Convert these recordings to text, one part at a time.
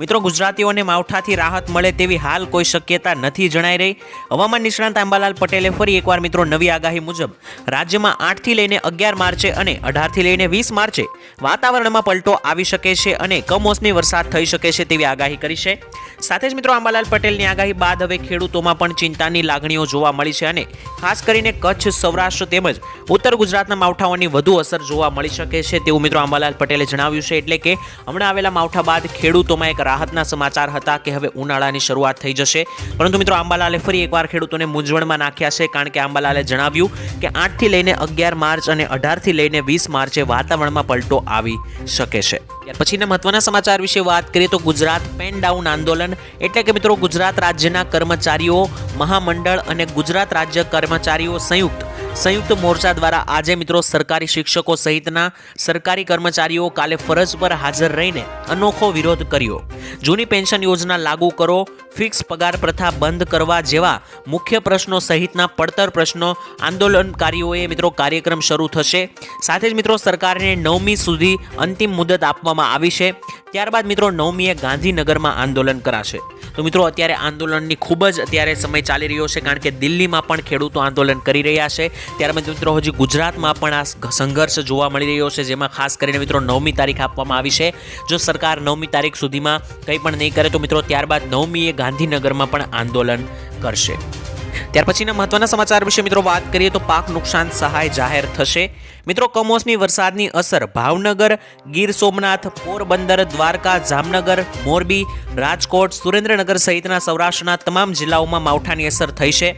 મિત્રો, ગુજરાતીઓને માવઠાથી રાહત મળે તેવી હાલ કોઈ શક્યતા નથી જણાઈ રહી. હવામાન નિષ્ણાંત આંબાલાલ પટેલે ફરી એકવાર મિત્રો નવી આગાહી મુજબ રાજ્યમાં આઠથી લઈને અગિયાર માર્ચે અને અઢારથી લઈને વીસ માર્ચે વાતાવરણમાં પલટો આવી શકે છે અને કમોસમી વરસાદ થઈ શકે છે તેવી આગાહી કરી છે. સાથે જ મિત્રો, આંબાલાલ પટેલની આગાહી બાદ હવે ખેડૂતોમાં પણ ચિંતાની લાગણીઓ જોવા મળી છે અને ખાસ કરીને કચ્છ, સૌરાષ્ટ્ર તેમજ ઉત્તર ગુજરાતના માવઠાઓની વધુ અસર જોવા મળી શકે છે તેવું મિત્રો આંબાલાલ પટેલે જણાવ્યું છે. એટલે કે હમણાં આવેલા માવઠા બાદ ખેડૂતોમાં એક રાહતના સમાચાર હતા કે હવે ઉનાળાની શરૂઆત થઈ જશે. પરંતુ મિત્રો આંબાલાલે ફરી એકવાર ખેડૂતોને મૂંઝવણમાં નાખ્યા છે, કારણ કે આંબાલાલે જણાવ્યું કે આઠથી લઈને અગિયાર માર્ચ અને અઢારથી લઈને વીસ માર્ચે વાતાવરણમાં પલટો આવી શકે છે. પછીના મહત્વના સમાચાર વિશે વાત કરીએ તો ગુજરાત પેન ડાઉન આંદોલન, એટલે કે મિત્રો ગુજરાત રાજ્યના કર્મચારીઓ, મહામંડળ અને ગુજરાત રાજ્ય કર્મચારીઓ સંયુક્ત સંયુક્ત મોરચા દ્વારા આજે મિત્રો સરકારી શિક્ષકો સહિતના સરકારી કર્મચારીઓ કાલે ફરજ પર હાજર રહીને અનોખો વિરોધ કર્યો. જૂની પેન્શન યોજના લાગુ કરો, ફિક્સ પગાર પ્રથા બંધ કરવા જેવા મુખ્ય પ્રશ્નો સહિતના પડતર પ્રશ્નો આંદોલનકારીઓએ મિત્રો કાર્યક્રમ શરૂ થશે. સાથે જ મિત્રો સરકારને નવમી સુધી અંતિમ મુદત આપવામાં આવી છે. ત્યારબાદ મિત્રો નવમીએ ગાંધીનગરમાં આંદોલન કરાશે. તો મિત્રો અત્યારે આંદોલનની ખૂબ જ અત્યારે સમય ચાલી રહ્યો છે, કારણ કે દિલ્હીમાં પણ ખેડૂતો આંદોલન કરી રહ્યા છે. ત્યારબાદ મિત્રો હજી ગુજરાતમાં પણ આ સંઘર્ષ જોવા મળી રહ્યો છે, જેમાં ખાસ કરીને મિત્રો નવમી તારીખ આપવામાં આવી છે. જો સરકાર નવમી તારીખ સુધીમાં કંઈ પણ નહીં કરે તો મિત્રો ત્યારબાદ નવમીએ ગાંધીનગરમાં પણ આંદોલન કરશે. ત્યાર પછીના મહત્વના સમાચાર વિશે મિત્રો વાત કરીએ તો પાક નુકસાન સહાય જાહેર થશે. મિત્રો, કમોસમી વરસાદની અસર ભાવનગર, ગીર સોમનાથ, પોરબંદર, દ્વારકા, જામનગર, મોરબી, રાજકોટ, સુરેન્દ્રનગર સહિતના સૌરાષ્ટ્રના તમામ જિલ્લાઓમાં માવઠાની અસર થઈ છે.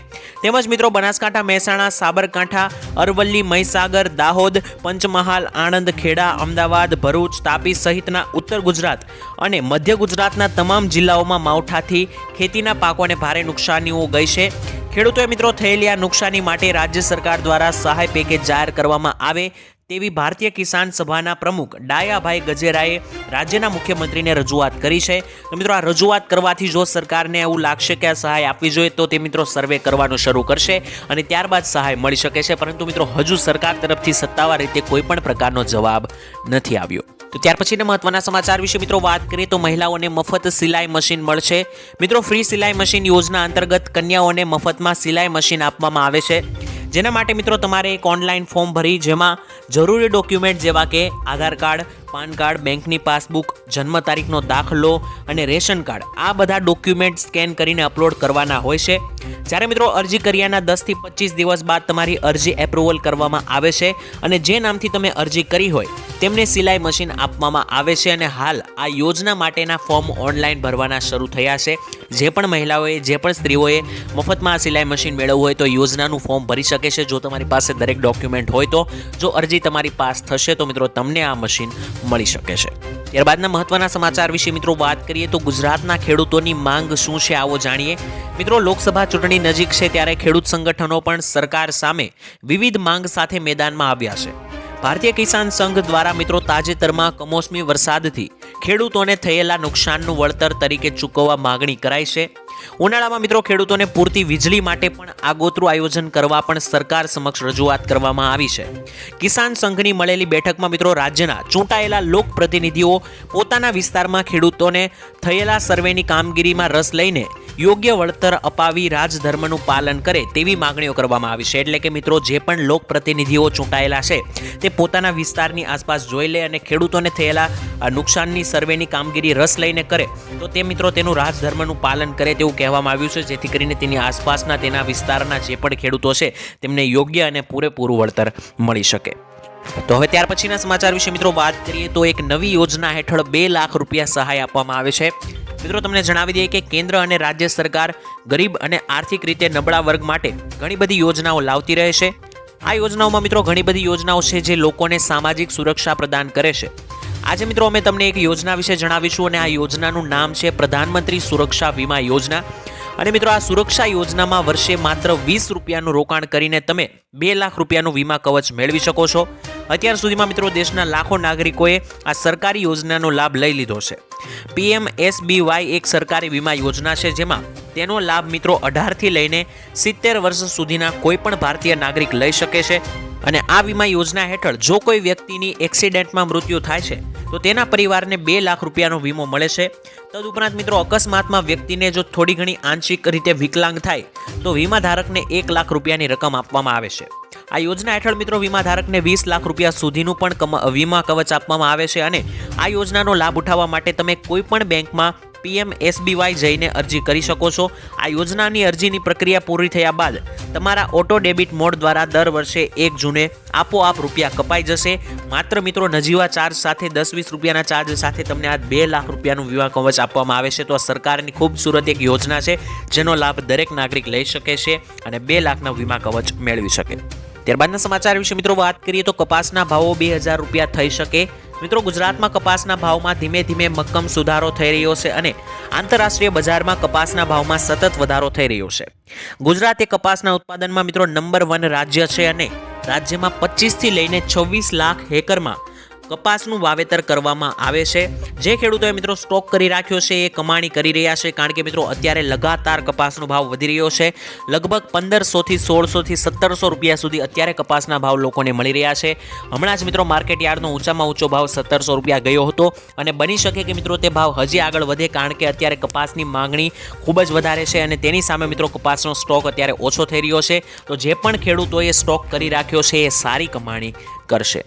તેમજ મિત્રો, બનાસકાંઠા, મહેસાણા, સાબરકાંઠા, અરવલ્લી, મહીસાગર, દાહોદ, પંચમહાલ, આણંદ, ખેડા, અમદાવાદ, ભરૂચ, તાપી સહિતના ઉત્તર ગુજરાત અને મધ્ય ગુજરાતના તમામ જિલ્લાઓમાં માવઠાથી ખેતીના પાકોને ભારે નુકસાનીઓ ગઈ છે. ખેડૂતોએ મિત્રો થયેલી આ નુકસાની માટે રાજ્ય સરકાર દ્વારા સહાય પેકેજ જાહેર કરવામાં આવે તેવી ભારતીય કિસાન સભાના પ્રમુખ ડાયાભાઈ ગજેરાએ રાજ્યના મુખ્યમંત્રીને રજૂઆત કરી છે. તો મિત્રો આ રજૂઆત કરવાથી જો સરકારને એવું લાગશે કે આ સહાય આપવી જોઈએ તો તે મિત્રો સર્વે કરવાનું શરૂ કરશે અને ત્યારબાદ સહાય મળી શકે છે. પરંતુ મિત્રો હજુ સરકાર તરફથી સત્તાવાર રીતે કોઈ પણ પ્રકારનો જવાબ નથી આવ્યો. તો ત્યાર પછીના મહત્વના સમાચાર વિશે મિત્રો વાત કરીએ તો મહિલાઓને મફત સિલાઈ મશીન મળશે. મિત્રો ફ્રી સિલાઈ મશીન યોજના અંતર્ગત કન્યાઓને મફતમાં સિલાઈ મશીન આપવામાં આવે છે. જેના માટે મિત્રો તમારે એક ઓનલાઈન ફોર્મ ભરી, જેમાં જરૂરી ડોક્યુમેન્ટ જેવા કે આધાર કાર્ડ પાન કાર્ડ, બેંકની પાસબુક, જન્મ તારીખનો દાખલો અને રેશન કાર્ડ. આ બધા ડોક્યુમેન્ટ સ્કેન કરીને અપલોડ કરવાના હોય છે. જ્યારે મિત્રો અરજી કર્યાના દસથી પચીસ દિવસ બાદ તમારી અરજી એપ્રુવલ કરવામાં આવે છે અને જે નામથી તમે અરજી કરી હોય, તેમને સિલાઈ મશીન આપવામાં આવે છે અને હાલ આ યોજના માટેના ફોર્મ ઓનલાઈન ભરવાના શરૂ થયા છે. જે પણ મહિલાઓએ, જે પણ સ્ત્રીઓએ મફતમાં આ સિલાઈ મશીન મેળવવું હોય તો યોજનાનું ફોર્મ ભરી શકે છે. જો તમારી પાસે દરેક ડોક્યુમેન્ટ હોય તો, જો અરજી તમારી પાસ થશે તો મિત્રો તમને આ મશીન મળી શકે છે. ત્યારબાદના મહત્વના સમાચાર વિશે મિત્રો વાત કરીએ તો ગુજરાતના ખેડૂતોની માંગ શું છે આવો જાણીએ. મિત્રો, લોકસભા ચૂંટણી નજીક છે ત્યારે ખેડૂત સંગઠનો પણ સરકાર સામે વિવિધ માંગ સાથે મેદાનમાં આવ્યા છે. ભારતીય કિસાન સંઘ દ્વારા મિત્રો તાજેતરમાં કમોસમી વરસાદથી ખેડૂતોને થયેલા નુકસાનનું વળતર તરીકે ચૂકવવા માગણી કરાઈ છે. ઉનાળામાં મિત્રો ખેડૂતોને પૂરતી વીજળી માટે પણ આગોતરું આયોજન કરવા પણ સરકાર સમક્ષ રજૂઆત કરવામાં આવી છે. કિસાન સંઘની મળેલી બેઠકમાં મિત્રો રાજ્યના ચૂંટાયેલા લોકપ્રતિનિધિઓ પોતાના વિસ્તારમાં ખેડૂતોને થયેલા સર્વેની કામગીરીમાં રસ લઈને યોગ્ય વળતર અપાવી રાજધર્મનું પાલન કરે તેવી માંગણીઓ કરવામાં આવી છે. એટલે કે મિત્રો, જે પણ લોકપ્રતિનિધિઓ ચૂંટાયેલા છે, તે પોતાના વિસ્તારની આસપાસ જોઈ લે અને ખેડૂતોને થયેલા નુકસાનની સર્વેની કામગીરી રસ લઈને કરે, તો તે મિત્રો તેનું રાજધર્મનું પાલન કરે તેવું કહેવામાં આવ્યું છે. જેથી કરીને તેની આસપાસના, તેના વિસ્તારના જે પણ ખેડૂતો છે, તેમને યોગ્ય અને પૂરેપૂરું વળતર મળી શકે. તો હવે ત્યાર પછીના સમાચાર વિશે મિત્રો વાત કરીએ તો એક નવી યોજના હેઠળ બે લાખ રૂપિયા સહાય આપવામાં આવે છે. મિત્રો, તમને જણાવી દઈએ કે કેન્દ્ર અને રાજ્ય સરકાર ગરીબ અને આર્થિક રીતે નબળા વર્ગ માટે ઘણી બધી યોજનાઓ લાવતી રહે છે. આ યોજનાઓમાં મિત્રો, ઘણી બધી યોજનાઓ છે જે લોકોને સામાજિક સુરક્ષા પ્રદાન કરે છે. આજે મિત્રો, અમે તમને એક યોજના વિશે જણાવીશું અને આ યોજનાનું નામ છે પ્રધાનમંત્રી સુરક્ષા વીમા યોજના. અને મિત્રો, આ સુરક્ષા યોજનામાં વર્ષે માત્ર વીસ રૂપિયાનું રોકાણ કરીને તમે બે લાખ રૂપિયાનું વીમા કવચ મેળવી શકો છો. અત્યાર સુધીમાં મિત્રો દેશના લાખો નાગરિકોએ આ સરકારી યોજનાનો લાભ લઈ લીધો છે. પીએમ એસબીવાય એક સરકારી વીમા યોજના છે જેમાં તેનો લાભ મિત્રો અઢારથી લઈને સિત્તેર વર્ષ સુધીના કોઈપણ ભારતીય નાગરિક લઈ શકે છે અને આ વીમા યોજના હેઠળ જો કોઈ વ્યક્તિની એક્સિડન્ટમાં મૃત્યુ થાય છે, તો તેના પરિવારને બે લાખ રૂપિયાનો વીમો મળે છે. તદુપરાંત મિત્રો અકસ્માતમાં વ્યક્તિને જો થોડી ઘણી આંશિક રીતે વિકલાંગ થાય, તો વીમા ધારકને એક લાખ રૂપિયાની રકમ આપવામાં આવે છે. આ યોજના હેઠળ મિત્રો વીમા ધારકને વીસ લાખ રૂપિયા સુધીનું પણ વીમા કવચ આપવામાં આવે છે અને આ યોજનાનો લાભ ઉઠાવવા માટે તમે કોઈપણ બેંકમાં પીએમ એસબીવાય જઈને અરજી કરી શકો છો. આ યોજનાની અરજીની પ્રક્રિયા પૂરી થયા બાદ તમારા ઓટો ડેબિટ મોડ દ્વારા દર વર્ષે એક જૂને આપોઆપ રૂપિયા કપાઈ જશે. માત્ર મિત્રો નજીવા ચાર્જ સાથે દસ વીસ રૂપિયાના ચાર્જ સાથે તમને આ બે લાખ રૂપિયાનું વીમા કવચ આપવામાં આવે છે. તો આ સરકારની ખૂબસૂરત એક યોજના છે, જેનો લાભ દરેક નાગરિક લઈ શકે છે અને બે લાખના વીમા કવચ મેળવી શકે. ત્યારબાદના સમાચાર વિશે મિત્રો વાત કરીએ તો કપાસના ભાવો બે હજાર રૂપિયા થઈ શકે. મિત્રો ગુજરાતમાં કપાસના ભાવમાં ધીમે ધીમે મક્કમ સુધારો થઈ રહ્યો છે અને આંતરરાષ્ટ્રીય બજારમાં કપાસના ભાવમાં સતત વધારો થઈ રહ્યો છે. ગુજરાત એ કપાસના ઉત્પાદનમાં મિત્રો નંબર વન રાજ્ય છે અને રાજ્યમાં પચીસથી લઈને છવ્વીસ લાખ હેકરમાં કપાસનું વાવેતર કરવામાં આવે છે. જે ખેડૂતોએ મિત્રો સ્ટોક કરી રાખ્યો છે, એ કમાણી કરી રહ્યા છે, કારણ કે મિત્રો અત્યારે લગાતાર કપાસનો ભાવ વધી રહ્યો છે. લગભગ પંદરસોથી સોળસોથી સત્તરસો રૂપિયા સુધી અત્યારે કપાસના ભાવ લોકોને મળી રહ્યા છે. હમણાં જ મિત્રો માર્કેટ યાર્ડનો ઊંચામાં ઊંચો ભાવ સત્તરસો રૂપિયા ગયો હતો અને બની શકે કે મિત્રો તે ભાવ હજી આગળ વધે, કારણ કે અત્યારે કપાસની માંગણી ખૂબ જ વધારે છે અને તેની સામે મિત્રો કપાસનો સ્ટોક અત્યારે ઓછો થઈ રહ્યો છે. તો જે પણ ખેડૂતોએ સ્ટોક કરી રાખ્યો છે, એ સારી કમાણી કરશે.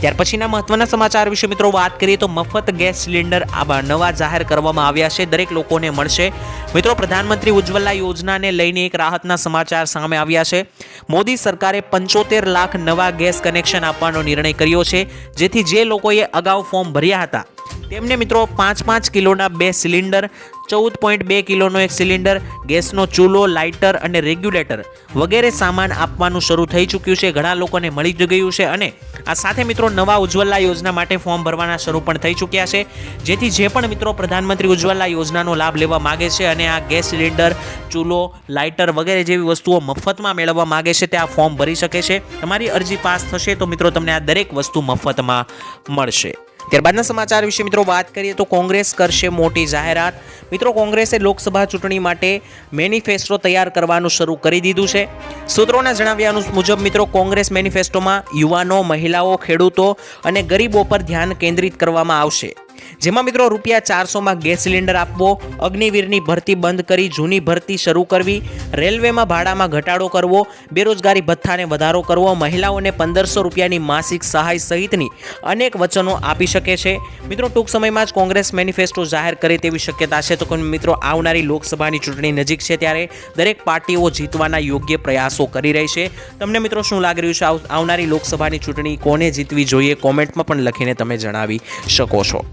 ત્યાર પછીના મહત્વના સમાચાર વિશે મિત્રો વાત કરીએ તો મફત ગેસ સિલિન્ડર આવા નવા જાહેર કરવામાં આવ્યા છે. દરેક લોકોને મળશે. મિત્રો, પ્રધાનમંત્રી ઉજ્જવલા યોજનાને લઈને એક રાહતના સમાચાર સામે આવ્યા છે. મોદી સરકારે પંચોતેર લાખ નવા ગેસ કનેક્શન આપવાનો નિર્ણય કર્યો છે. જેથી જે લોકોએ અગાઉ ફોર્મ ભર્યા હતા તેમને મિત્રો પાંચ પાંચ કિલોના બે સિલિન્ડર, ચૌદ પોઈન્ટ બે કિલોનો એક સિલિન્ડર, ગેસનો ચૂલો, લાઇટર અને રેગ્યુલેટર વગેરે સામાન આપવાનું શરૂ થઈ ચૂક્યું છે. ઘણા લોકોને મળી જ ગયું છે અને આ સાથે મિત્રો નવા ઉજ્જવલા યોજના માટે ફોર્મ ભરવાના શરૂ પણ થઈ ચૂક્યા છે. જેથી જે પણ મિત્રો પ્રધાનમંત્રી ઉજ્જવલા યોજનાનો લાભ લેવા માગે છે અને આ ગેસ સિલિન્ડર, ચૂલો, લાઇટર વગેરે જેવી વસ્તુઓ મફતમાં મેળવવા માગે છે, તે આ ફોર્મ ભરી શકે છે. તમારી અરજી પાસ થશે તો મિત્રો તમને આ દરેક વસ્તુ મફતમાં મળશે. ત્યારબાદના સમાચાર વિશે મિત્રો વાત કરીએ તો કોંગ્રેસ કરશે મોટી જાહેરાત. મિત્રો, કોંગ્રેસે લોકસભા ચૂંટણી માટે મેનિફેસ્ટો તૈયાર કરવાનું શરૂ કરી દીધું છે. સૂત્રોના જણાવ્યા મુજબ મિત્રો, કોંગ્રેસ મેનિફેસ્ટોમાં યુવાનો, મહિલાઓ, ખેડૂતો અને ગરીબો પર ધ્યાન કેન્દ્રિત કરવામાં આવશે. જેમાં મિત્રો રૂપિયા ચારસોમાં ગેસ સિલિન્ડર આપવો, અગ્નિવીરની ભરતી બંધ કરી, જૂની ભરતી શરૂ કરવી, રેલવેમાં ભાડામાં ઘટાડો કરવો, બેરોજગારી ભથ્થાને વધારો કરવો, મહિલાઓને પંદરસો રૂપિયાની માસિક સહાય સહિતની અનેક વચનો આપી શકે છે. મિત્રો, ટૂંક સમયમાં જ કોંગ્રેસ મેનિફેસ્ટો જાહેર કરે તેવી શક્યતા છે. તો મિત્રો, આવનારી લોકસભાની ચૂંટણી નજીક છે ત્યારે દરેક પાર્ટીઓ જીતવાના યોગ્ય પ્રયાસો કરી રહી છે. તમને મિત્રો શું લાગી રહ્યું છે? આવનારી લોકસભાની ચૂંટણી કોને જીતવી જોઈએ? કોમેન્ટમાં પણ લખીને તમે જણાવી શકો છો.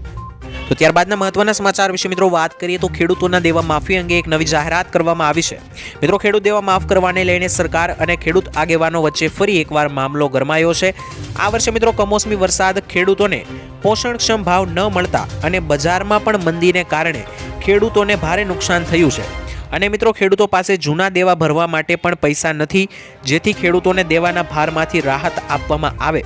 તો ત્યારબાદના મહત્વના સમાચાર વિશે મિત્રો વાત કરીએ તો ખેડૂતોના દેવા માફી અંગે એક નવી જાહેરાત કરવામાં આવી છે. મિત્રો, ખેડૂત દેવા માફ કરવાને લઈને સરકાર અને ખેડૂત આગેવાનો વચ્ચે ફરી એકવાર મામલો ગરમાયો છે. આ વર્ષે મિત્રો કમોસમી વરસાદ ખેડૂતોને પોષણક્ષમ ભાવ ન મળતા અને બજારમાં પણ મંદીને કારણે ખેડૂતોને ભારે નુકસાન થયું છે. અને મિત્રો, ખેડૂતો પાસે જૂના દેવા ભરવા માટે પણ પૈસા નથી, જેથી ખેડૂતોને દેવાના ભારમાંથી રાહત આપવામાં આવે.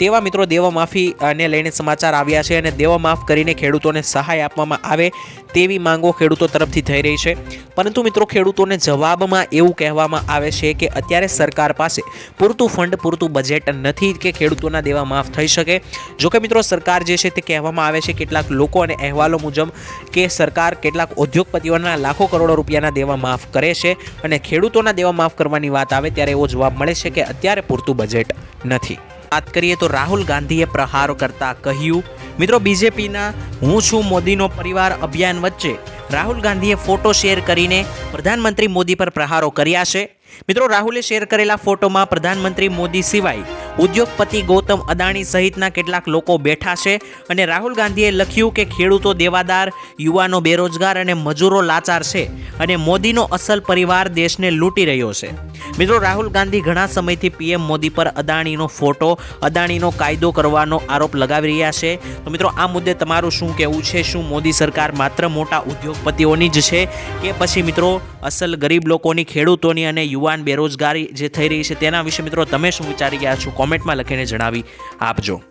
તેવા મિત્રો દેવા માફીને લઈને સમાચાર આવ્યા છે અને દેવા માફ કરીને ખેડૂતોને સહાય આપવામાં આવે તેવી માંગો ખેડૂતો તરફથી થઈ રહી છે. પરંતુ મિત્રો, ખેડૂતોને જવાબમાં એવું કહેવામાં આવે છે કે અત્યારે સરકાર પાસે પૂરતું ફંડ, પૂરતું બજેટ નથી કે ખેડૂતોના દેવા માફ થઈ શકે. જોકે મિત્રો, સરકાર જે છે તે કહેવામાં આવે છે કેટલાક લોકો અને અહેવાલો મુજબ કે સરકાર કેટલાક ઉદ્યોગપતિઓના લાખો કરોડો રૂપિયાના દેવા માફ કરે છે અને ખેડૂતોના દેવા માફ કરવાની વાત આવે ત્યારે એવો જવાબ મળે છે કે અત્યારે પૂરતું બજેટ નથી. વાત કરીએ તો રાહુલ ગાંધીએ પ્રહારો કરતા કહ્યું, મિત્રો, બીજેપીના હું છું, મોદીનો પરિવાર અભિયાન વચ્ચે. રાહુલ ગાંધીએ ફોટો શેર કરીને પ્રધાનમંત્રી મોદી પર પ્રહારો કર્યા છે. મિત્રો, રાહુલે શેર કરેલા ફોટોમાં પ્રધાનમંત્રી મોદી સિવાય ઉદ્યોગપતિ ગૌતમ અદાણી સહિતના કેટલાક લોકો બેઠા છે અને રાહુલ ગાંધીએ લખ્યું કે ખેડૂતો દેવાદાર, યુવાનો બેરોજગાર અને મજૂરો લાચાર છે અને મોદીનો અસલ પરિવાર દેશને લૂંટી રહ્યો છે. મિત્રો, રાહુલ ગાંધી ઘણા સમયથી પીએમ મોદી પર અદાણીનો ફોટો, અદાણીનો કાયદો કરવાનો આરોપ લગાવી રહ્યા છે. તો મિત્રો, આ મુદ્દે તમારું શું કહેવું છે? શું મોદી સરકાર માત્ર મોટા ઉદ્યોગપતિઓની જ છે? કે પછી મિત્રો, અસલ ગરીબ લોકોની ખેડૂતોની અને યુવાન બેરોજગારી જે થઈ રહી છે તેના વિશે મિત્રો તમે શું વિચારી રહ્યા છો? કોમેન્ટમાં લખીને જણાવી આપજો.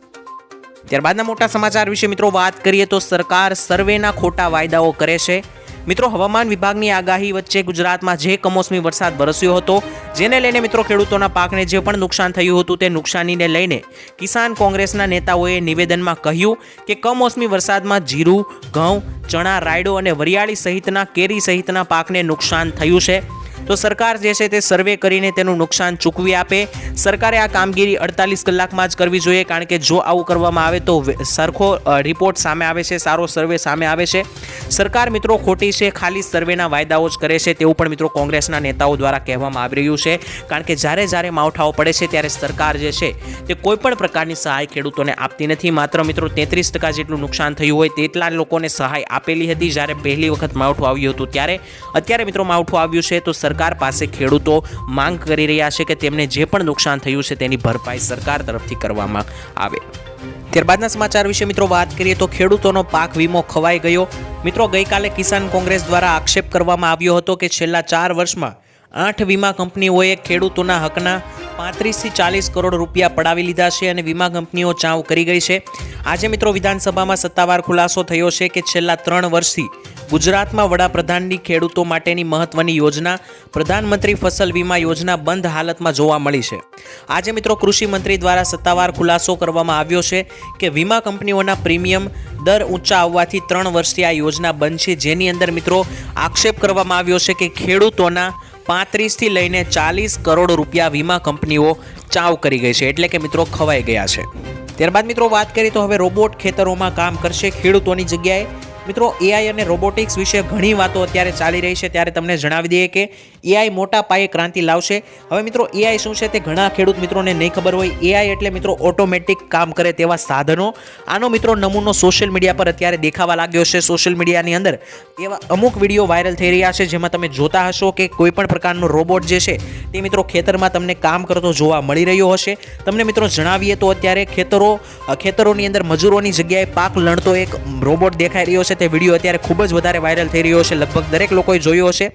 ત્યારબાદના મોટા સમાચાર વિશે મિત્રો વાત કરીએ તો સરકાર સર્વેના ખોટા વાયદાઓ કરે છે. મિત્રો હવામાન વિભાગની આગાહી વચ્ચે ગુજરાતમાં જે કમોસમી વરસાદ વરસ્યો હતો, જેને લઈને મિત્રો ખેડૂતોના પાકને જે પણ નુકસાન થયું હતું તે નુકસાનીને લઈને કિસાન કોંગ્રેસના નેતાઓએ નિવેદનમાં કહ્યું કે કમોસમી વરસાદમાં જીરું, ઘઉં, ચણા, રાયડો અને વરિયાળી સહિતના કેરી સહિતના પાકને નુકસાન થયું છે. તો સરકાર જે છે તે સર્વે કરીને તેનું નુકસાન ચૂકવી આપે. સરકારે આ કામગીરી અડતાલીસ કલાકમાં જ કરવી જોઈએ, કારણ કે જો આવું કરવામાં આવે તો સરખો રિપોર્ટ સામે આવે છે, સારો સર્વે સામે આવે છે. સરકાર મિત્રો ખોટી છે, ખાલી સર્વેના વાયદાઓ જ કરે છે, તેવું પણ મિત્રો કોંગ્રેસના નેતાઓ દ્વારા કહેવામાં આવી રહ્યું છે. કારણ કે જ્યારે જ્યારે માવઠાઓ પડે છે, ત્યારે સરકાર જે છે, તે કોઈપણ પ્રકારની સહાય ખેડૂતોને આપતી નથી. માત્ર મિત્રો તેત્રીસ ટકા જેટલું નુકસાન થયું હોય, તેટલા લોકોને સહાય આપેલી હતી. જ્યારે પહેલી વખત માવઠું આવ્યું હતું, ત્યારે અત્યારે મિત્રો માવઠું આવ્યું છે, તો સરકાર પાસે ખેડૂતો માંગ કરી રહ્યા છે કે તેમને જે પણ નુકસાન થયું છે, તેની ભરપાઈ સરકાર તરફથી કરવામાં આવે. ત્યારબાદના સમાચાર વિશે મિત્રો વાત કરીએ તો ખેડૂતોનો પાક વીમો ખવાઈ ગયો. મિત્રો, ગઈકાલે કિસાન કોંગ્રેસ દ્વારા આક્ષેપ કરવામાં આવ્યો હતો કે છેલ્લા ચાર વર્ષમાં આઠ વીમા કંપનીઓએ ખેડૂતોના હકના પાંત્રીસથી ચાલીસ કરોડ રૂપિયા પડાવી લીધા છે અને વીમા કંપનીઓ ચાવ કરી ગઈ છે. આજે મિત્રો, વિધાનસભામાં સત્તાવાર ખુલાસો થયો છે કે છેલ્લા ત્રણ વર્ષથી ગુજરાતમાં વડાપ્રધાનની ખેડૂતો માટેની મહત્વની યોજના, પ્રધાનમંત્રી ફસલ વીમા યોજના બંધ હાલતમાં જોવા મળી છે. આજે મિત્રો કૃષિ મંત્રી દ્વારા સત્તાવાર ખુલાસો કરવામાં આવ્યો છે કે વીમા કંપનીઓના પ્રીમિયમ દર ઊંચા આવવાથી ત્રણ વર્ષથી આ યોજના બંધ છે. જેની અંદર મિત્રો આક્ષેપ કરવામાં આવ્યો છે કે ખેડૂતોના પાંત્રીસથી લઈને ચાલીસ કરોડ રૂપિયા વીમા કંપનીઓ ચાવ કરી ગઈ છે, એટલે કે મિત્રો ખવાઈ ગયા છે. ત્યારબાદ મિત્રો વાત કરીએ તો હવે રોબોટ ખેતરોમાં કામ કરશે ખેડૂતોની જગ્યાએ. મિત્રો એઆઈ અને રોબોટિક્સ વિશે ઘણી વાતો અત્યારે ચાલી રહી છે. ત્યારે તમને જણાવી દઈએ કે એઆઈ મોટા પાયે ક્રાંતિ લાવશે. હવે મિત્રો, એઆઈ શું છે તે ઘણા ખેડૂત મિત્રોને નહીં ખબર હોય. એઆઈ એટલે મિત્રો ઓટોમેટિક કામ કરે તેવા સાધનો. આનો મિત્રો નમૂનો સોશિયલ મીડિયા પર અત્યારે દેખાવા લાગ્યો છે. સોશિયલ મીડિયાની અંદર એવા અમુક વીડિયો વાયરલ થઈ રહ્યા છે, જેમાં તમે જોતા હશો કે કોઈ પણ પ્રકારનો રોબોટ જે છે તે મિત્રો ખેતરમાં તમને કામ કરતો જોવા મળી રહ્યો હશે. તમને મિત્રો જણાવીએ તો અત્યારે ખેતરો, ખેતરોની અંદર મજૂરોની જગ્યાએ પાક લણતો એક રોબોટ દેખાઈ રહ્યો છે. તે વીડિયો અત્યારે ખૂબ જ વધારે વાયરલ થઈ રહ્યો છે. લગભગ દરેક લોકોએ જોયો હશે.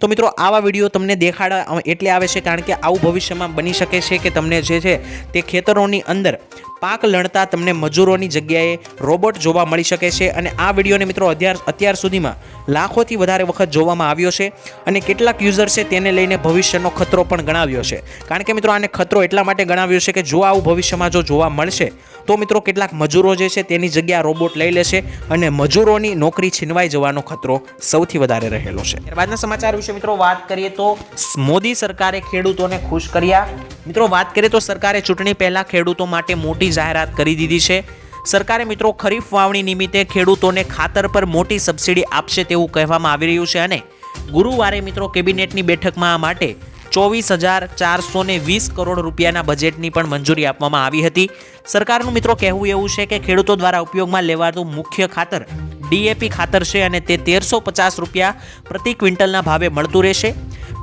તો મિત્રો, આવા વીડિયો તમને દેખાડા એટલે આવે છે કારણ કે આવું ભવિષ્યમાં બની શકે છે કે તમને જે છે તે ખેતરોની અંદર પાક લણતા તમને મજૂરોની જગ્યાએ રોબોટ જોવા મળી શકે છે અને આ વિડીયોને મિત્રો અત્યાર સુધીમાં લાખોથી વધારે વખત જોવામાં આવ્યો છે અને કેટલાક યુઝર છે તેને લઈને ભવિષ્યનો ખતરો પણ ગણાવ્યો છે. કારણ કે મિત્રો આને ખતરો એટલા માટે ગણાવ્યો છે કે જો આવું ભવિષ્યમાં જો જોવા મળશે, તો મિત્રો કેટલાક મજૂરો જે છે તેની જગ્યા રોબોટ લઈ લેશે અને મજૂરોની નોકરી છીનવાઈ જવાનો ખતરો સૌથી વધારે રહેલો છે. ત્યારબાદના સમાચાર વિશે મિત્રો વાત કરીએ તો મોદી સરકારે ખેડૂતોને ખુશ કર્યા. મિત્રો વાત કરીએ તો સરકારે ચૂંટણી પહેલા ખેડૂતો માટે મોટી જાહેરાત કરી દીધી છે. સરકારે મિત્રો ખરીફ વાવણી નિમિત્તે ખેડૂતોને ખાતર પર મોટી સબસિડી આપશે તેવું કહેવામાં આવી રહ્યું છે અને ગુરુવારે મિત્રો કેબિનેટની બેઠકમાં આ માટે ચોવીસ હજાર ચારસો વીસ કરોડ રૂપિયાના બજેટની પણ મંજૂરી આપવામાં આવી હતી. સરકારનું મિત્રો કહેવું એવું છે કે ખેડૂતો દ્વારા ઉપયોગમાં લેવાતું મુખ્ય ખાતર ડીએપી ખાતર છે અને તે તેરસો પચાસ રૂપિયા પ્રતિ ક્વિન્ટલના ભાવે મળતું રહેશે.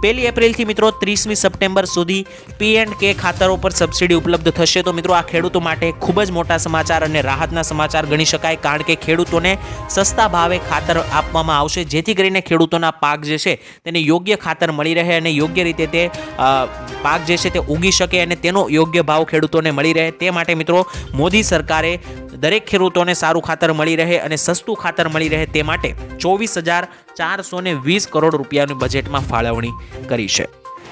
પહેલી એપ્રિલથી મિત્રો ત્રીસમી સપ્ટેમ્બર સુધી પી એન્ડ કે ખાતરો પર સબસિડી ઉપલબ્ધ થશે. તો મિત્રો આ ખેડૂતો માટે ખૂબ જ મોટા સમાચાર અને રાહતના સમાચાર ગણી શકાય, કારણ કે ખેડૂતોને સસ્તા ભાવે ખાતર આપવામાં આવશે, જેથી કરીને ખેડૂતોના પાક જે છે તેને યોગ્ય ખાતર મળી રહે અને યોગ્ય રીતે તે પાક જે છે તે ઉગી શકે અને તેનો યોગ્ય ભાવ ખેડૂતોને મળી રહે. તે માટે મિત્રો મોદી સરકારે દરેક ખેડૂતોને સારું ખાતર મળી રહે અને સસ્તું ખાતર મળી રહે તે માટે ચોવીસ હજાર ચારસો ને વીસ કરોડ રૂપિયાની બજેટમાં ફાળવણી કરી છે.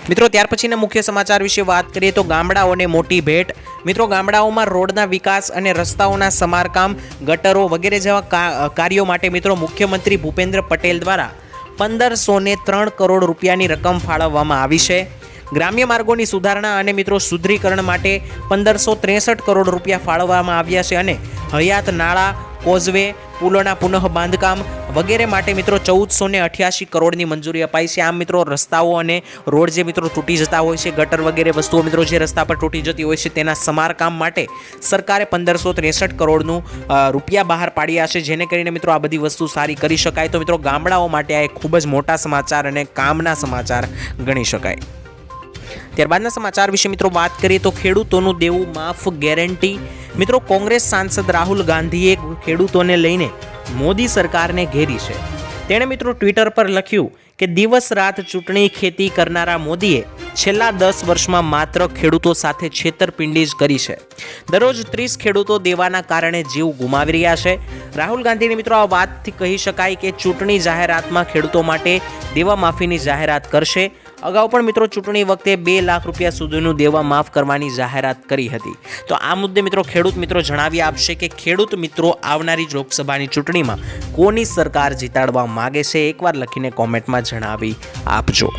મિત્રો, ત્યાર પછીના મુખ્ય સમાચાર વિશે વાત કરીએ તો ગામડાઓને મોટી ભેટ. મિત્રો, ગામડાઓમાં રોડના વિકાસ અને રસ્તાઓના સમારકામ, ગટરો વગેરે જેવા કાર્યો માટે મિત્રો મુખ્યમંત્રી ભૂપેન્દ્ર પટેલ દ્વારા પંદરસો ને ત્રણ કરોડ રૂપિયાની રકમ ફાળવવામાં આવી છે. ગ્રામ્ય માર્ગોની સુધારણા અને મિત્રો સુધરીકરણ માટે પંદરસો ત્રેસઠ કરોડ રૂપિયા ફાળવવામાં આવ્યા છે અને હયાત નાળા, કોઝવે પુલોના પુનઃ બાંધકામ વગેરે માટે મિત્રો ચૌદસો ને અઠ્યાસી કરોડની મંજૂરી અપાઈ છે. આમ મિત્રો રસ્તાઓ અને રોડ જે મિત્રો તૂટી જતા હોય છે, ગટર વગેરે વસ્તુઓ મિત્રો જે રસ્તા પર તૂટી જતી હોય છે, તેના સમારકામ માટે સરકારે પંદરસો ત્રેસઠ કરોડનું રૂપિયા બહાર પાડ્યા છે. જેને કરીને મિત્રો આ બધી વસ્તુ સારી કરી શકાય. તો મિત્રો ગામડાઓ માટે આ એક ખૂબ જ મોટા સમાચાર અને કામના સમાચાર ગણી શકાય. ત્યારબાદના સમાચાર વિશે મિત્રો વાત કરીએ તો ખેડૂતોનું દેવું માફ ગેરંટી મિત્રો, કોંગ્રેસ સાંસદ રાહુલ ગાંધીએ ખેડૂતોને લઈને મોદી સરકારને ઘેરી છે. તેણે મિત્રો ટ્વિટર પર લખ્યું કે દિવસ રાત ચૂંટણી ખેતી કરનારા મોદીએ છેલ્લા દસ વર્ષમાં માત્ર ખેડૂતો સાથે છેતરપિંડી જ કરી છે. દરરોજ ત્રીસ ખેડૂતો દેવાના કારણે જીવ ગુમાવી રહ્યા છે. રાહુલ ગાંધીની મિત્રો આ વાતથી કહી શકાય કે ચૂંટણી જાહેરાતમાં ખેડૂતો માટે દેવા માફીની જાહેરાત કરશે. અગાઉ પણ મિત્રો ચૂંટણી વખતે બે લાખ રૂપિયા સુધીનું દેવા માફ કરવાની જાહેરાત કરી હતી. તો આ મુદ્દે મિત્રો ખેડૂત મિત્રો જણાવી આપશે કે ખેડૂત મિત્રો આવનારી લોકસભાની ચૂંટણીમાં કોની સરકાર જીતાડવા માગે છે, એકવાર લખીને કોમેન્ટમાં જણાવી આપજો.